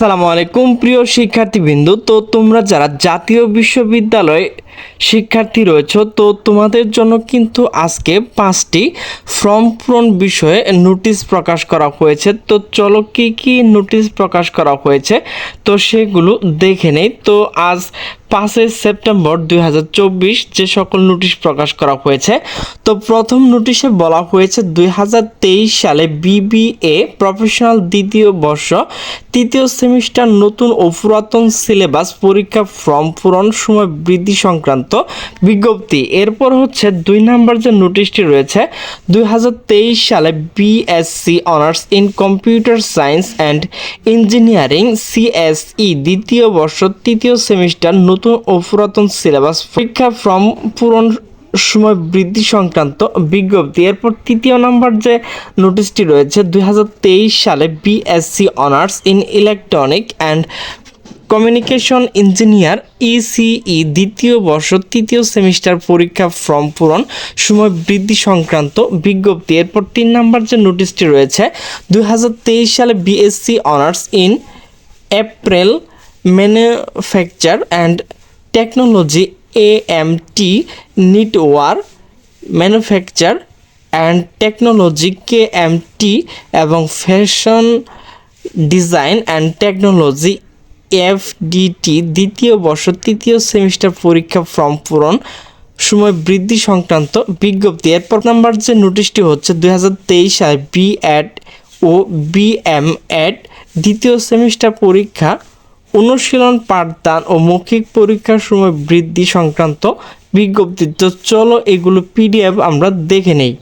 আসসালামু আলাইকুম প্রিয় শিক্ষার্থীবৃন্দ। তো তোমরা যারা জাতীয় বিশ্ববিদ্যালয়ে শিক্ষার্থী রয়েছে। তো তোমাদের জন্য কিন্তু আজকে পাঁচটি ফর্ম পূরণ বিষয়ে নোটিশ প্রকাশ করা হয়েছে। তো চলো কি কি নোটিশ প্রকাশ করা হয়েছে, তো সেগুলো দেখে নেই। তো আজ পাঁচই সেপ্টেম্বর দুই হাজার চব্বিশ যে সকল নোটিশ প্রকাশ করা হয়েছে, তো প্রথম নোটিশে বলা হয়েছে দুই হাজার তেইশ সালে বিবিএ প্রফেশনাল দ্বিতীয় বর্ষ, তৃতীয় সেমিস্টার নতুন ও পুরাতন সিলেবাস পরীক্ষা ফর্ম পূরণ সময় বৃদ্ধি সংক্রান্ত বিজ্ঞপ্তি। এরপর হচ্ছে দুই নাম্বার যে নোটিশটি রয়েছে, দুই হাজার তেইশ সালে BSc honours in computer science and engineering CSE দ্বিতীয় বর্ষ, তৃতীয় সেমিস্টার, নতুন ও পুরাতন সিলেবাস, পরীক্ষা ফর্ম পূরণ সময় বৃদ্ধি সংক্রান্ত বিজ্ঞপ্তি। এরপর তৃতীয় নাম্বার যে নোটিশটি রয়েছে, দুই হাজার তেইশ সালে BSc honours in electronic and communication engineer ECE দ্বিতীয় বর্ষ তৃতীয় সেমিস্টার পরীক্ষা ফর্ম পূরণ, সময় বৃদ্ধি সংক্রান্ত বিজ্ঞপ্তি। এরপর তিন নাম্বার যে নোটিশটি রয়েছে দু হাজার তেইশ সালে BSc honours in apparel manufacture and technology AMT knitwear manufacture and technology K M T এবং fashion design and technology FDT দ্বিতীয় বর্ষ, তৃতীয় সেমিস্টার পরীক্ষা ফর্ম পূরণ, সময় বৃদ্ধি সংক্রান্ত বিজ্ঞপ্তি। এরপর নাম্বার যে নোটিশটি হচ্ছে দুই সালে বি অ্যাড ও বিএম অ্যাড, দ্বিতীয় সেমিস্টার পরীক্ষা, অনুশীলন, পাঠদান ও মৌখিক পরীক্ষার সময় বৃদ্ধি সংক্রান্ত বিজ্ঞপ্তি। তো চলো এগুলো পিডিএফ আমরা দেখে নেই।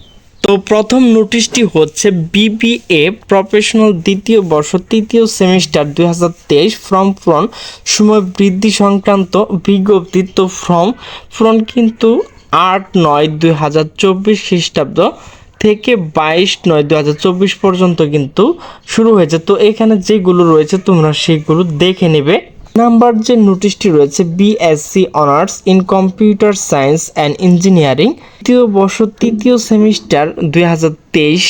তো প্রথম নোটিশটি হচ্ছে বিবিএ প্রফেশনাল দ্বিতীয় বর্ষ তৃতীয় সেমিস্টার দুই হাজার তেইশ ফর্ম পূরণ, সময় বৃদ্ধি সংক্রান্ত বিজ্ঞপ্তি তো ফর্ম পূরণ কিন্তু আট নয় দুই হাজার চব্বিশ খ্রিস্টাব্দ থেকে বাইশ নয় দু হাজার চব্বিশ পর্যন্ত কিন্তু শুরু হয়েছে। তো এখানে যেগুলো রয়েছে তোমরা সেগুলো দেখে নেবে। নাম্বার যে নোটিশটি রয়েছে BSc honours in computer science and engineering তৃতীয় বর্ষ তৃতীয় সেমিস্টার দুই হাজার তেইশ।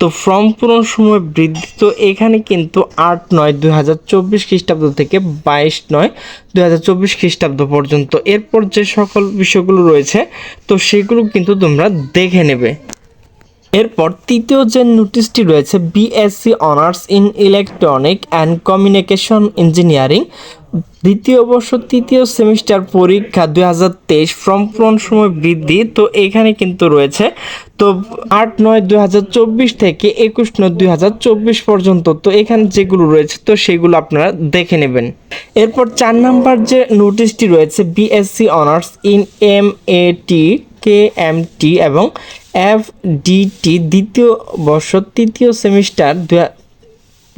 তো ফর্ম পূরণ সময় বৃদ্ধি, তো এখানে কিন্তু আট নয় দুই হাজার চব্বিশ খ্রিস্টাব্দ থেকে বাইশ নয় দুই হাজার চব্বিশ খ্রিস্টাব্দ পর্যন্ত। এরপর যে সকল বিষয়গুলো রয়েছে, তো সেগুলো কিন্তু তোমরা দেখে নেবে। এরপর তৃতীয় যে নোটিশটি রয়েছে BSc honours in electronic and communication engineering দ্বিতীয় বর্ষ তৃতীয় সেমিস্টার পরীক্ষা দুই হাজার তেইশ ফর্ম পূরণ সময় বৃদ্ধি? তো এখানে কিন্তু রয়েছে। তো আট নয় দুই হাজার চব্বিশ থেকে একুশ নয় দুই হাজার চব্বিশ পর্যন্ত তো এখানে যেগুলো রয়েছে, তো সেগুলো আপনারা দেখে নেবেন। এরপর চার নাম্বার যে নোটিশটি রয়েছে BSc honours in M A T K M T এবং এফ ডিটি দ্বিতীয় বর্ষ তৃতীয় সেমিস্টার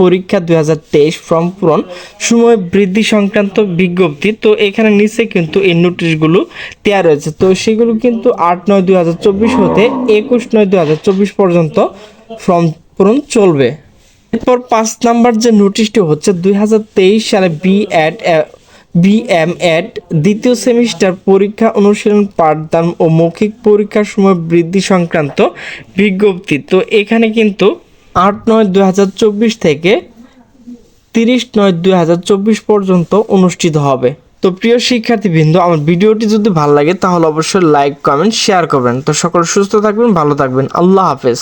পরীক্ষা দুই হাজার তেইশ ফর্ম পূরণ, সময় বৃদ্ধি সংক্রান্ত বিজ্ঞপ্তি। তো এখানে নিচে কিন্তু এই নোটিশগুলো দেওয়া রয়েছে। তো সেগুলো কিন্তু আট নয় দুই হাজার চব্বিশ হতে একুশ নয় দুই হাজার চব্বিশ পর্যন্ত ফর্ম পূরণ চলবে। এরপর পাঁচ নাম্বার যে নোটিশটি হচ্ছে দুই হাজার তেইশ সালে বি অ্যাড বিএম এড দ্বিতীয় সেমিস্টার পরীক্ষা অনুশীলন, পাঠদান ও মৌখিক পরীক্ষার সময় বৃদ্ধি সংক্রান্ত বিজ্ঞপ্তি। তো এখানে কিন্তু আট নয় দুই হাজার চব্বিশ থেকে তিরিশ নয় দুই হাজার চব্বিশ পর্যন্ত অনুষ্ঠিত হবে। তো প্রিয় শিক্ষার্থীবৃন্দ, আমার ভিডিওটি যদি ভালো লাগে, তাহলে অবশ্যই লাইক কমেন্ট শেয়ার করবেন। তো সকল সুস্থ থাকবেন, ভালো থাকবেন। আল্লাহ হাফেজ।